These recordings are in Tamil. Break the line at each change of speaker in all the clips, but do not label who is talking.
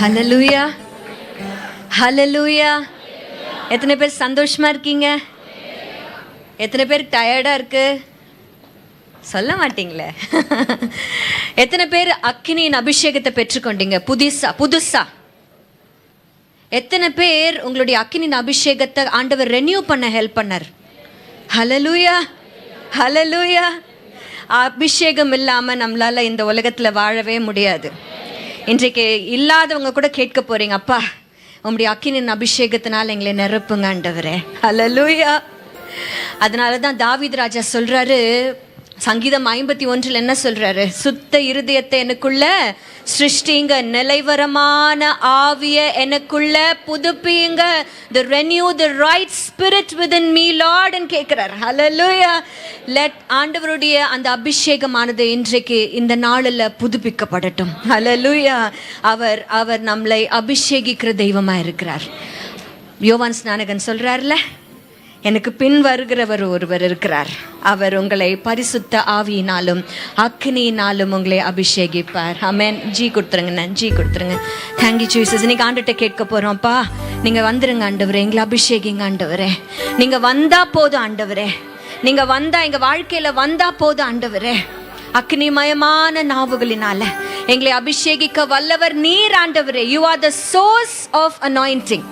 ஹலலூயா ஹலலூயா எத்தனை பேர் சந்தோஷமாக இருக்கீங்க? எத்தனை பேர் டயர்டாக இருக்கு? சொல்ல மாட்டீங்களே. எத்தனை பேர் அக்கினியின் அபிஷேகத்தை பெற்றுக்கொண்டீங்க? புதுசா புதுசா. எத்தனை பேர் உங்களுடைய அக்கினியின் அபிஷேகத்தை ஆண்டவர் ரெனியூ பண்ண ஹெல்ப் பண்ணார்? ஹலலூயா ஹலலூயா அபிஷேகம் இல்லாமல் நம்மளால் இந்த உலகத்தில் வாழவே முடியாது. இன்றைக்கு இல்லாதவங்க கூட கேட்க போறீங்க அப்பா உங்களுடைய அக்கினின் அபிஷேகத்தினால் எங்களை நிரப்புங்க ஆண்டவரே. ஹலலூயா அதனால தான் தாவீது ராஜா சொல்றாரு சங்கீதம் ஐம்பத்தி ஒன்றில் என்ன சொல்றாரு? சுத்த இருதயத்தை எனக்குள்ள சிருஷ்டிங்க நிலைவரமான ஆவிய எனக்குள்ள புதுப்பியுங்க. The renew the right spirit within lord ன்னு கேட்கிறார் ஹலலூயா லெட் ஆண்டவருடைய அந்த அபிஷேகமானது இன்றைக்கு இந்த நாளில் புதுப்பிக்கப்படட்டும். ஹலலூயா அவர் அவர் நம்மளை அபிஷேகிக்கிற தெய்வமாக இருக்கிறார் யோவான் ஸ்நானகன் சொல்றார்ல எனக்கு பின் வருகிறவர் ஒருவர் இருக்கிறார். அவர் உங்களை பரிசுத்த ஆவியினாலும் அக்னியினாலும் உங்களை அபிஷேகிப்பார். அமேன் ஜி கொடுத்துருங்கண்ணா ஜி கொடுத்துருங்க. தேங்க்யூ ஜூசஸ் இன்னைக்கு ஆண்டுகிட்ட கேட்க போகிறோம்ப்பா நீங்கள் வந்துருங்க ஆண்டவரே. எங்களை அபிஷேகிங்க ஆண்டவரே. நீங்கள் வந்தால் போதும் ஆண்டவரே. நீங்கள் வந்தால் எங்கள் வாழ்க்கையில் வந்தால் போதும் ஆண்டவரே. அக்னிமயமான நாவுகளினால எங்களை அபிஷேகிக்க வல்லவர் நீர் ஆண்டவரே. You are the source of anointing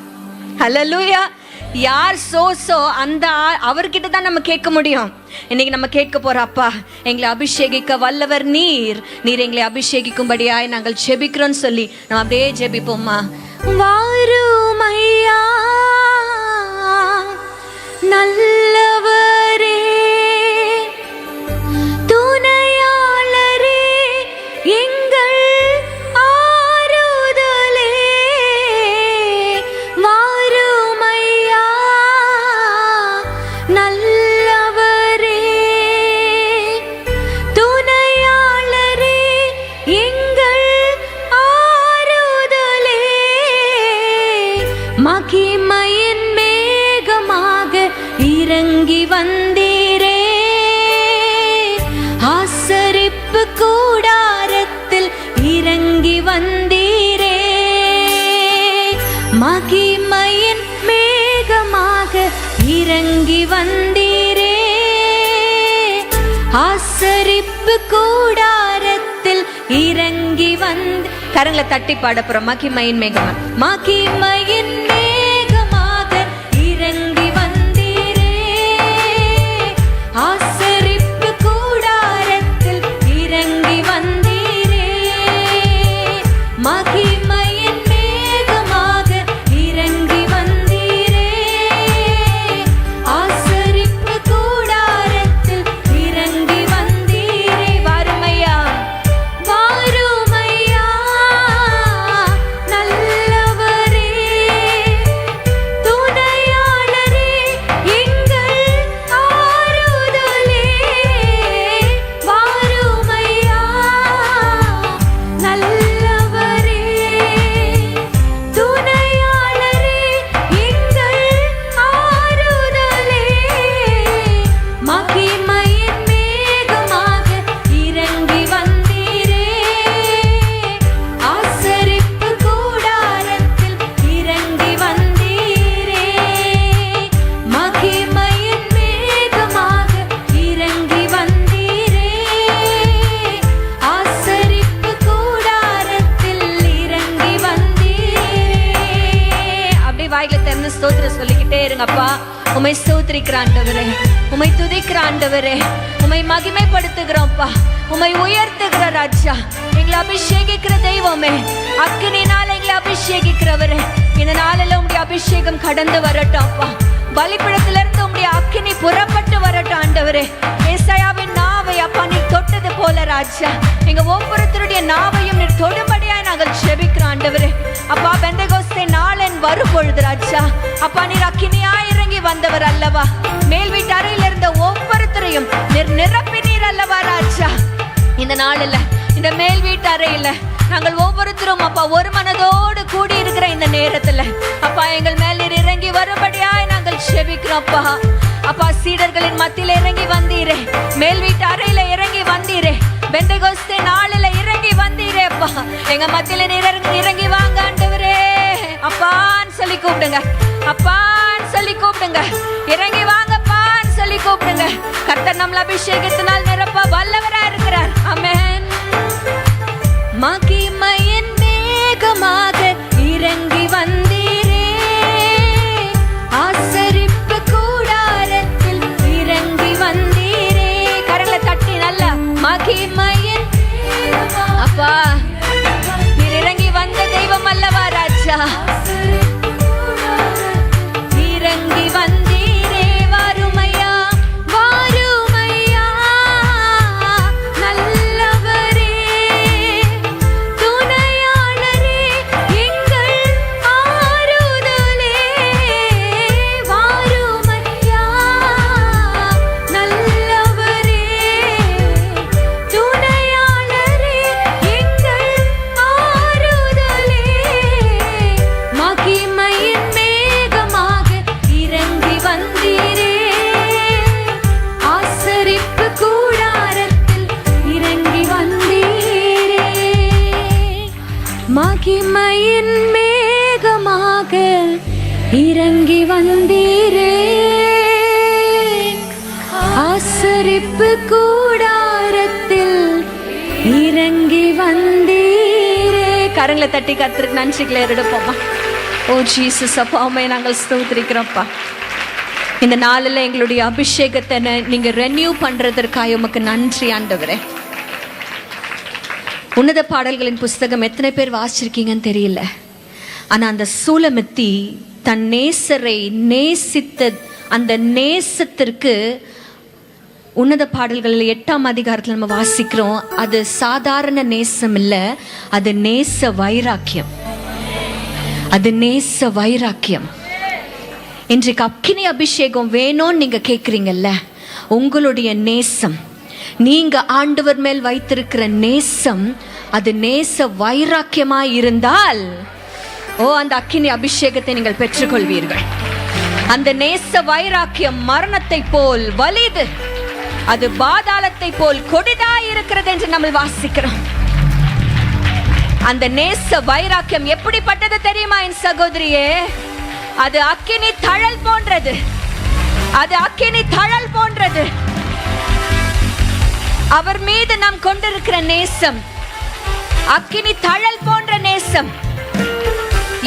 லூயா யார் சோசோ அந்த அவர்கிட்ட தான் நம்ம கேட்க முடியும். இன்னைக்கு நம்ம கேட்க போற அப்பா எங்களை அபிஷேகிக்க வல்லவர் நீர். நீர் எங்களை அபிஷேகிக்கும்படியாய் நாங்கள் ஜெபிக்கிறோம்னு சொல்லி நம்ம அப்படியே ஜெபிப்போம்மா. வாரும் ஐயா நல்லவர் மகிமையின் மேகமாக இறங்கி வந்தீரே. ஆசரிப்பு கூடாரத்தில் இறங்கி வந்து கரங்களை தட்டி பாட மகிமையின் மேகமா மகிமையின் வாயில திறந்து ஸ்தோத்திரம் சொல்லிக்கிட்டே இருங்கப்பா. உமை ஸ்தோத்திரிக்கிறாண்டவரே உமை துதிக்கிறாண்டவரே உமை மகிமைப்படுத்துகிறோம்ப்பா. உமை உயர்த்துகிற ராஜா எங்களை அபிஷேகிக்கிற தெய்வமே அக்கினினால் எங்களை அபிஷேகிக்கிறவரே. இந்த நாளில் உங்களுடைய அபிஷேகம் கடந்து வரட்டும் அப்பா பலிப்பிடத்திலிருந்து உங்களுடைய அக்கினி புறப்பட்டு வரட்டும் ஆண்டவரே. ஏசாயாவின் நாவை அப்பா நீ தொட்டது போல ராஜா. எங்க ஒவ்வொருத்தருடைய நாவையும் நீ தொடும்படியாய் நாங்கள் ஜெபிக்கிறோம் ஆண்டவரே. அப்பா வரும் ராஜா. அப்பா நீர் அக்கினியா இறங்கி வந்தவர் அல்லவா? மேல் வீட்டு அறையில் இருந்த ஒவ்வொருத்தரையும் நீர் நிரப்பினீர் அல்லவா ராஜா? இந்த நாளில் இந்த மேல் வீட்டு அறையில் நாங்கள் ஒவ்வொருத்தரும் அப்பா ஒரு மனதோடு கூடி இருக்கிற இந்த நேரத்துல அப்பா எங்கள் மேல் நீர் இறங்கி வரும்படியாய் நாங்கள் செபிக்கிறோம் அப்பா. அப்பா சீடர்களின் மத்தியில் இறங்கி வந்தீரே. மேல் வீட்டு அறையில இறங்கி வந்தீரே. பெந்தகோஸ்தே நாளில இறங்கி வந்தீரே அப்பா. எங்க மத்தியில நீர் இறங்கி இறங்கி வாங்க. கூப்பிடுங்க. அப்பான்னு சொல்லி கூப்பிடுங்க. இறங்கி வாங்கப்பான்னு சொல்லி கூப்பிடுங்க. கர்த்தர் நம்மள அபிஷேகத்தினால் நிரப்ப வல்லவரா இருக்கு கரங்களை தட்டி கத்திருக்கு நன்றிகளை எடுப்போம்மா. ஓ ஜீசஸ் அப்பா அம்மையை நாங்கள் ஸ்தோத்திரிக்கிறோம்ப்பா. இந்த நாளில் எங்களுடைய அபிஷேகத்தை நீங்கள் நீங்க ரெனியூ பண்ணுறதற்காக உமக்கு நன்றி ஆண்டவரே. உன்னத பாடல்களின் புஸ்தகம் எத்தனை பேர் வாசிச்சிருக்கீங்கன்னு தெரியல. ஆனா அந்த சூலமித்தி தன் நேசரை நேசித்த அந்த நேசத்திற்கு உன்னத பாடல்கள் எட்டாம் அதிகாரத்தில் நம்ம வாசிக்கிறோம். அது சாதாரண நேசம் இல்லை அது நேச வைராக்கியம். அது நேச வைராக்கியம். இன்றைக்கு அக்கினி அபிஷேகம் வேணும்னு நீங்க கேட்குறீங்கல்ல உங்களுடைய நேசம். நீங்க ஆண்டவர் மேல் வைத்திருக்கிற நேசம் அது நேச வைராக்கியமாய் இருந்தால் ஓ அந்த அக்கினி அபிஷேகத்தை நீங்கள் பெற்றுக்கொள்வீர்கள். அந்த நேச வைராக்கியம் மரணத்தை போல் வலிது. அது பாதாளத்தை போல் கொடிதாய் இருக்கிறது என்று நம்ம வாசிக்கிறோம். அந்த நேச வைராக்கியம் எப்படிப்பட்டது தெரியுமா என் சகோதரியே? அது அக்கினி தழல் போன்றது. அது அக்கினி தழல் போன்றது. அவர் மீது நாம் கொண்டிருக்கிற நேசம் அக்கினி தழல் போன்ற நேசம்.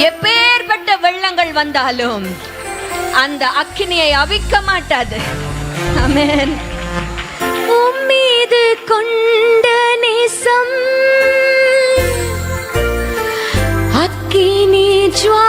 எப்பேற்பட்ட வெள்ளங்கள் வந்தாலும் அந்த அக்கினியை அவிக்க மாட்டாது. அமேன் உம் கொண்ட நேசம். அக்கினி ஜுவா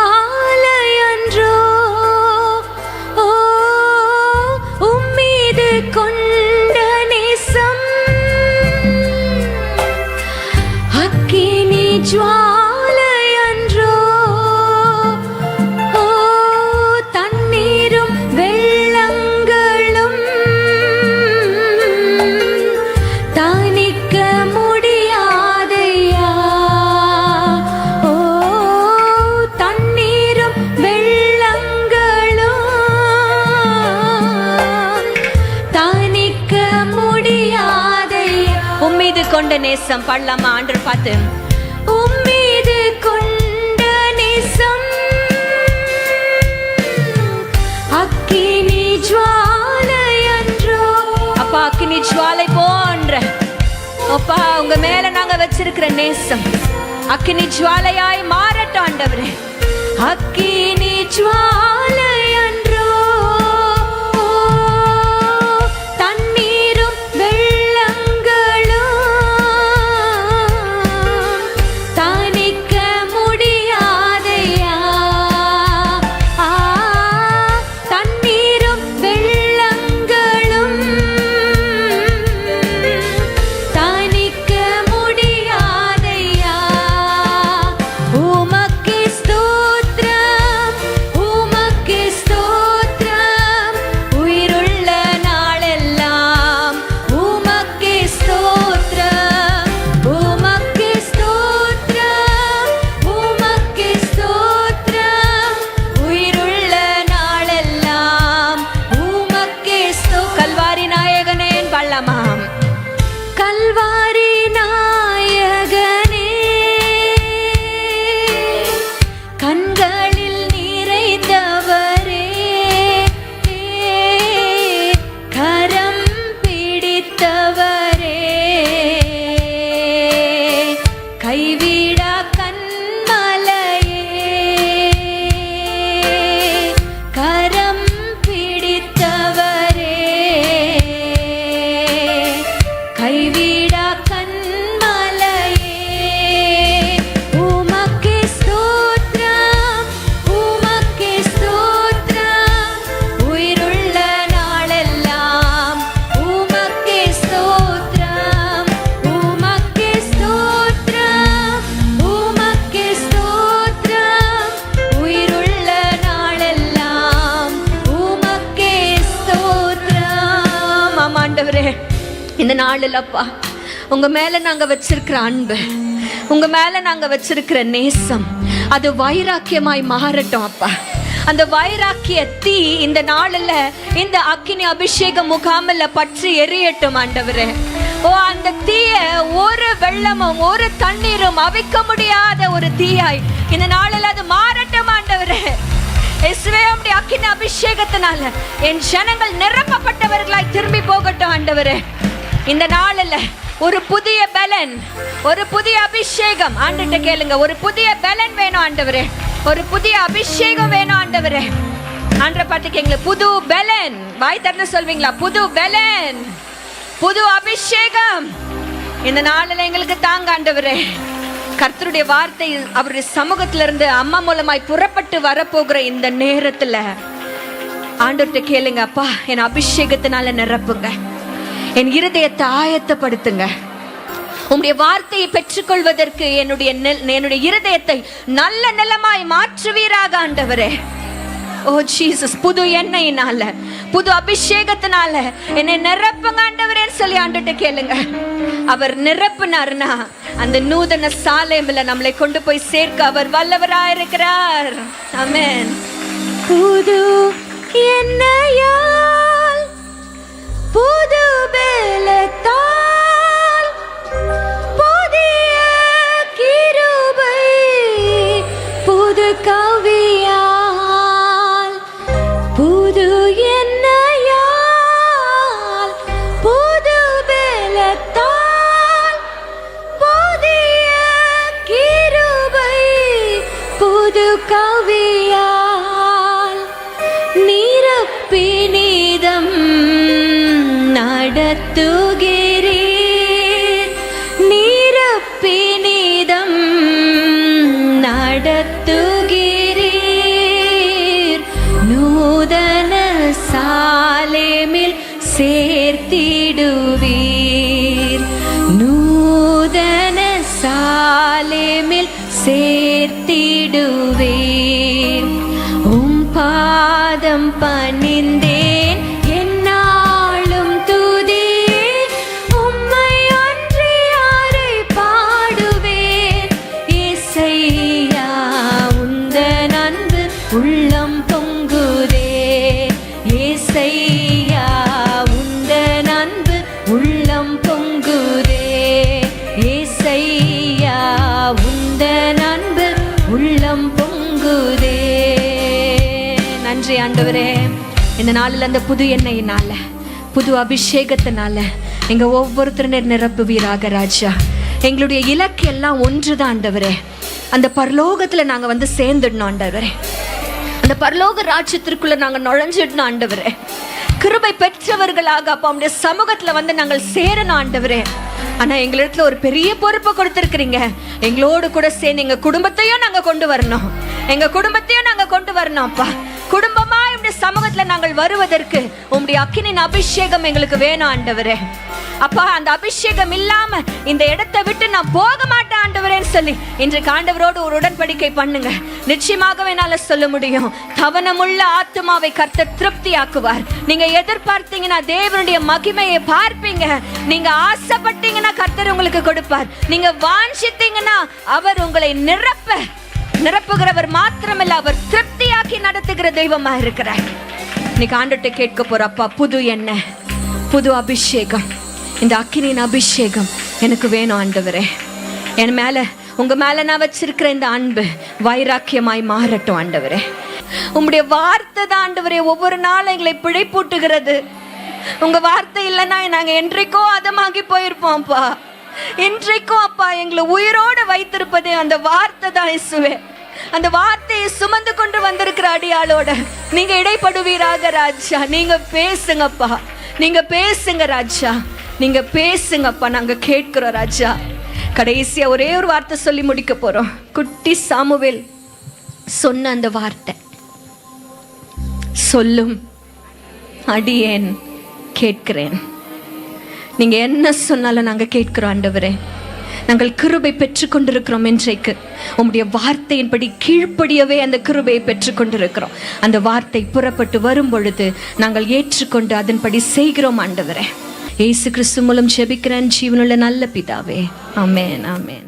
கொண்ட நேசம் பாடலாமா ஆண்டர் பார்த்து உம்மீது கொண்ட நேசம் அக்கினி ஜுவாலையன்றோ அப்பா அக்கினி ஜுவாலை போன்ற அப்பா உங்க மேல நாங்க வச்சிருக்கிற நேசம் அக்கினி ஜுவாலையாய் மாறட்டாண்டவரே அக்கினி ஜுவாலை இந்த அப்பா உங்க மேல நாங்க வச்சிருக்கிற அன்பு உங்க மேல நாங்க வச்சிருக்கிற நேசம் அது வைராக்கியமாய் மாறட்டும் அப்பா. அந்த வைராக்கிய தீ இந்த நாளில் இந்த அக்கினி அபிஷேக முகாமில் பற்றி எரியட்டும் ஆண்டவரே. ஓ அந்த தீய ஒரு வெள்ளமும் ஒரு தண்ணீரும் அவிக்க முடியாத ஒரு தீயாய் இந்த நாளில் அது மாறட்டும் ஆண்டவரே. இயேசுவே அக்கினி அபிஷேகத்தினால என் ஜனங்கள் நிரப்பப்பட்டவர்களாய் திரும்பி போகட்டும் ஆண்டவரே. இந்த நாளில் ஒரு புதிய பலன் ஒரு புதிய அபிஷேகம். ஆண்டுகிட்ட கேளுங்க ஒரு புதிய பலன் வேணும் ஆண்டவரே. ஒரு புதிய அபிஷேகம் வேணும் ஆண்டவரே. ஆண்ட பார்த்து கேளுங்க புது பலன். வாய் திறந்து சொல்வீங்களா? புது பலன் புது அபிஷேகம். இந்த நாளில் எங்களுக்கு தாங்க ஆண்டவரே. கர்த்தருடைய வார்த்தை அவருடைய சமூகத்திலிருந்து அம்மா மூலமாய் புறப்பட்டு வரப்போகிற இந்த நேரத்தில் ஆண்டவர்கிட்ட கேளுங்க அப்பா என் அபிஷேகத்தினால நிரப்புங்க. என் இருதயத்தை ஆயத்தப்படுத்துங்க. உம்முடைய வார்த்தையை பெற்றுக்கொள்வதற்கு என்னுடைய நெல்- என்னுடைய இருதயத்தை நல்ல நிலமாய் மாற்றுவீராக ஆண்டவரே. ஓ ஜீசஸ் புது எண்ணெயினால புது அபிஷேகத்தினால என்னை நிரப்புங்க ஆண்டவரேன்னு சொல்லி ஆண்டுட்டு கேளுங்க. அவர் நிரப்புனார்னா அந்த நூதன சாலைமில் நம்மளை கொண்டு போய் சேர்க்க அவர் வல்லவராயிருக்கிறார் அமேன் புது எண்ணெயால் புது இந்த நாளில் அந்த புது எண்ணெயினால புது அபிஷேகத்தினால எங்க ஒவ்வொருத்தரும் நிரப்புவீராக ராஜா. எங்களுடைய இலக்கு எல்லாம் ஒன்றுதான் ஆண்டவரே. அந்த பரலோகத்துல நாங்க வந்து சேர்ந்துடணும் ஆண்டவரே. அந்த பரலோக ராஜ்யத்திற்குள்ள நாங்க நுழைஞ்சிடணும் ஆண்டவரே. கிருபை பெற்றவர்களாக அப்ப அவனுடைய சமூகத்துல வந்து நாங்கள் சேரணும் ஆண்டவரே. ஆனா எங்களிடத்துல ஒரு பெரிய பொறுப்பை கொடுத்துருக்குறீங்க. எங்களோடு கூட சேர்ந்து எங்க குடும்பத்தையும் நாங்க கொண்டு வரணும். எங்க குடும்பத்தையும் நாங்க கொண்டு வரணும்ப்பா. குடும்பமா இப்படி சமூகத்துல நாங்கள் வருவதற்கு உம்முடைய அக்கினின் அபிஷேகம் எங்களுக்கு வேணும் ஆண்டவரே. அப்பா அந்த அபிஷேகம் இல்லாம இந்த இடத்தை விட்டு நான் போக மாட்டேன் ஆண்டவரேன்னு சொல்லி இன்றைக்கு ஆண்டவரோடு ஒரு உடன்படிக்கை பண்ணுங்க. நிச்சயமாகவே என்னால சொல்ல முடியும். கவனமுள்ள ஆத்துமாவை கர்த்தர் திருப்தி ஆக்குவார் நீங்க எதிர்பார்த்தீங்கன்னா தேவனுடைய மகிமையை பார்ப்பீங்க. நீங்க ஆசைப்பட்டீங்கன்னா கர்த்தர் உங்களுக்கு கொடுப்பார். நீங்க வாஞ்சித்தீங்கன்னா அவர் உங்களை நிரப்ப. நிரப்புகிறவர் மாத்திரமல்ல அவர் திருப்தியாக்கி நடத்துகிற தெய்வமா இருக்கிறார். இன்னைக்கு ஆண்டுட்டு கேட்க போற அப்பா புது என்ன புது அபிஷேகம் இந்த அக்கினியின் அபிஷேகம் எனக்கு வேணும் ஆண்டவரே. என் மேல உங்க மேல நான் வச்சிருக்கிற இந்த அன்பு வைராக்கியமாய் மாறட்டும் ஆண்டவரே. உங்களுடைய வார்த்தை தான் ஆண்டவரே ஒவ்வொரு நாளும் எங்களை பிழைப்பூட்டுகிறது. உங்க வார்த்தை இல்லைன்னா நாங்க என்றைக்கோ அதமாகி போயிருப்போம்ப்பா இன்றைக்கும் அப்பா எங்களை உயிரோடு வைத்திருப்பதே அந்த வார்த்தை தான் இசுவே அந்த வார்த்தையை சுமந்து கொண்டு வந்திருக்கிற அடியாளோட நீங்க இடைப்படுவீராக ராஜா. நீங்க பேசுங்கப்பா நீங்க பேசுங்க ராஜா. நீங்க பேசுங்கப்பா நாங்க கேட்கிறோம் ராஜா. கடைசியா ஒரே ஒரு வார்த்தை சொல்லி முடிக்க போறோம். குட்டி சாமுவேல் சொன்ன அந்த வார்த்தை. சொல்லும். அடியேன் கேட்கிறேன். நீங்க என்ன சொன்னாலும் நாங்க கேட்கிறோம் ஆண்டவரே நாங்கள் கிருபை பெற்றுக்கொண்டிருக்கிறோம் இன்றைக்கு. உம்முடைய வார்த்தையின்படி கீழ்ப்படியவே அந்த கிருபையை பெற்றுக்கொண்டிருக்கிறோம் அந்த வார்த்தை புறப்பட்டு வரும் பொழுது நாங்கள் ஏற்றுக்கொண்டு அதன்படி செய்கிறோம் ஆண்டவரே. இயேசு கிறிஸ்து மூலம் ஜெபிக்கிறேன். ஜீவனுள்ள நல்ல பிதாவே. ஆமேன் ஆமேன்.